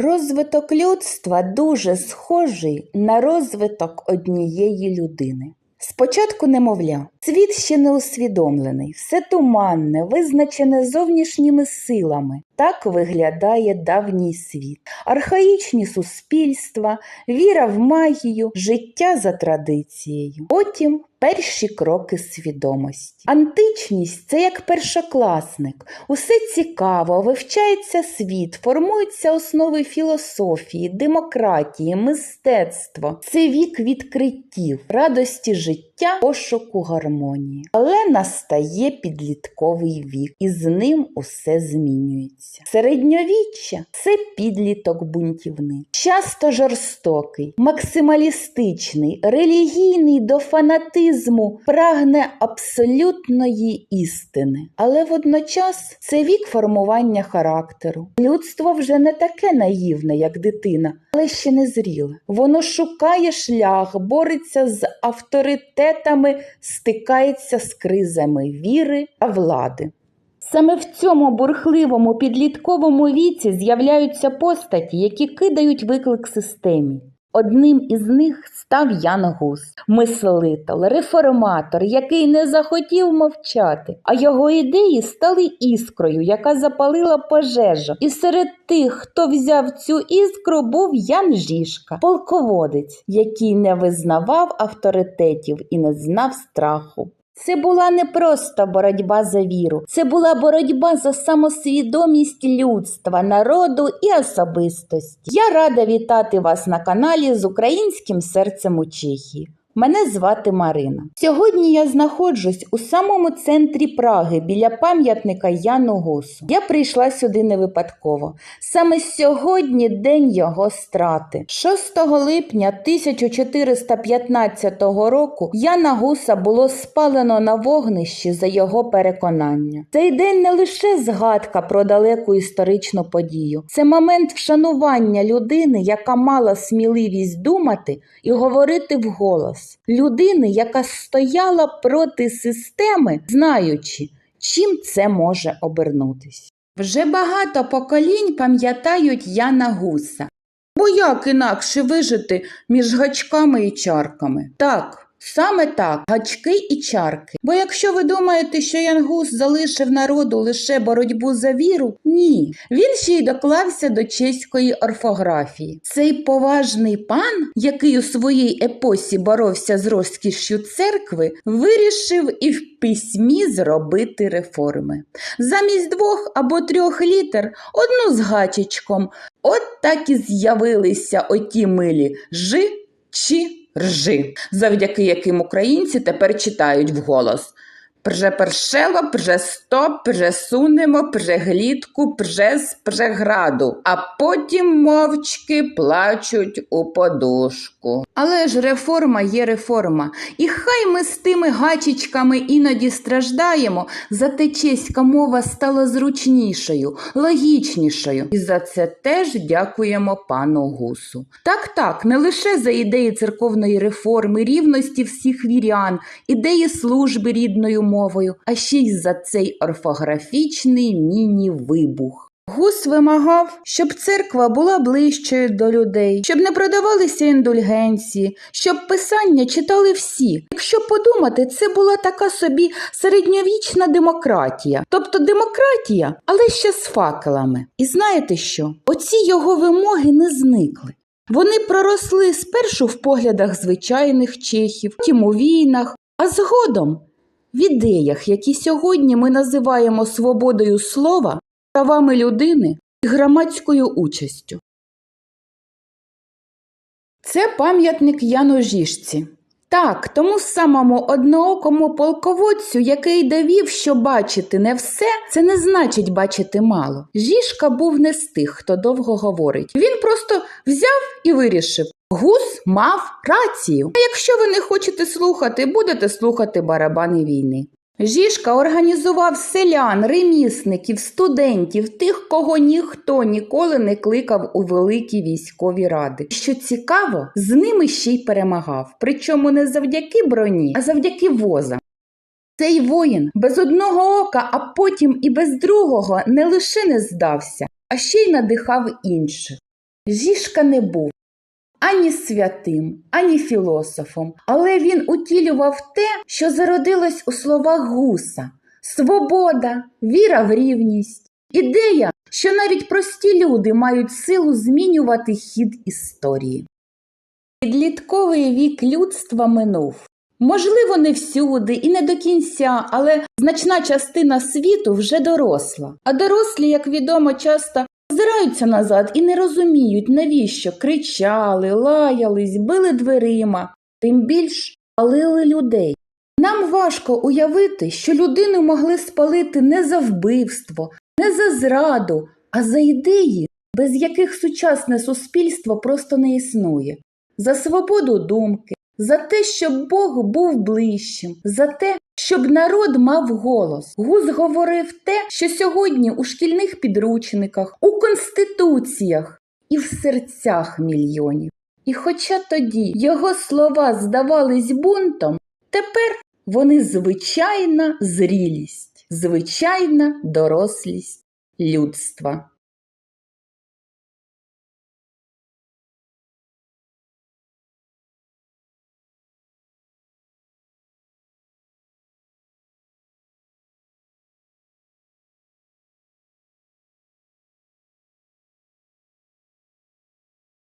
Розвиток людства дуже схожий на розвиток однієї людини. Спочатку немовля, світ ще не усвідомлений, все туманне, визначене зовнішніми силами. Так виглядає давній світ, архаїчні суспільства, віра в магію, життя за традицією. Потім перші кроки свідомості. Античність це як першокласник. Усе цікаво, вивчається світ, формуються основи філософії, демократії, мистецтва. Це вік відкриттів, радості життя, пошуку гармонії. Але настає підлітковий вік, і з ним усе змінюється. Середньовіччя це підліток бунтівник, часто жорстокий, максималістичний, релігійний до фанатизму, прагне абсолютної істини. Але водночас це вік формування характеру. Людство вже не таке наївне, як дитина, але ще не зріле. Воно шукає шлях, бореться з авторитетами, стикається з кризами віри та влади. Саме в цьому бурхливому підлітковому віці з'являються постаті, які кидають виклик системі. Одним із них став Ян Гус, мислитель, реформатор, який не захотів мовчати, а його ідеї стали іскрою, яка запалила пожежу. І серед тих, хто взяв цю іскру, був Ян Жішка, полководець, який не визнавав авторитетів і не знав страху. Це була не просто боротьба за віру, це була боротьба за самосвідомість людства, народу і особистості. Я рада вітати вас на каналі з українським серцем у Чехії. Мене звати Марина. Сьогодні я знаходжусь у самому центрі Праги біля пам'ятника Яну Гусу. Я прийшла сюди не випадково. Саме сьогодні день його страти. 6 липня 1415 року Яна Гуса було спалено на вогнищі за його переконання. Цей день не лише згадка про далеку історичну подію, це момент вшанування людини, яка мала сміливість думати і говорити вголос. Людини, яка стояла проти системи, знаючи, чим це може обернутись. Вже багато поколінь пам'ятають Яна Гуса. Бо як інакше вижити між гачками і чарками? Так, саме так, гачки і чарки. Бо якщо ви думаєте, що Ян Гус залишив народу лише боротьбу за віру, ні. Він ще й доклався до чеської орфографії. Цей поважний пан, який у своїй епосі боровся з розкішшю церкви, вирішив і в письмі зробити реформи. Замість двох або трьох літер одну з гачечком. От так і з'явилися оті милі жи чи ржи, завдяки яким українці тепер читають вголос. Прже першело, прже стоп, прже сунемо, прже глітку, прже з преграду, а потім мовчки плачуть у подушку. Але ж реформа є реформа, і хай ми з тими гачечками іноді страждаємо, зате чеська мова стала зручнішою, логічнішою. І за це теж дякуємо пану Гусу. Так, так, не лише за ідеї церковної реформи, рівності всіх вірян, ідеї служби рідною мовою, а ще й за цей орфографічний міні-вибух. Гус вимагав, щоб церква була ближчою до людей, щоб не продавалися індульгенції, щоб писання читали всі. Якщо подумати, це була така собі середньовічна демократія, тобто демократія, але ще з факелами. І знаєте що? Оці його вимоги не зникли. Вони проросли спершу в поглядах звичайних чехів, потім у війнах, а згодом в ідеях, які сьогодні ми називаємо свободою слова, правами людини і громадською участю. Це пам'ятник Яну Жішці. Так, тому самому одноокому полководцю, який довів, що бачити не все, це не значить бачити мало. Жішка був не з тих, хто довго говорить. Він просто взяв і вирішив. Гус мав рацію. А якщо ви не хочете слухати, будете слухати барабани війни. Жішка організував селян, ремісників, студентів, тих, кого ніхто ніколи не кликав у великі військові ради. Що цікаво, з ними ще й перемагав, причому не завдяки броні, а завдяки возам. Цей воїн без одного ока, а потім і без другого не лише не здався, а ще й надихав інших. Жішка не був ані святим, ані філософом, але він утілював те, що зародилось у словах гуса свобода, віра в рівність, ідея, що навіть прості люди мають силу змінювати хід історії. Підлітковий вік людства минув. Можливо, не всюди і не до кінця, але значна частина світу вже доросла. А дорослі, як відомо, часто озираються назад і не розуміють, навіщо кричали, лаялись, били дверима, тим більш палили людей. Нам важко уявити, що людину могли спалити не за вбивство, не за зраду, а за ідеї, без яких сучасне суспільство просто не існує, за свободу думки, за те, щоб Бог був ближчим, за те, щоб народ мав голос. Гус говорив те, що сьогодні у шкільних підручниках, у конституціях і в серцях мільйонів. І хоча тоді його слова здавались бунтом, тепер вони звичайна зрілість, звичайна дорослість людства.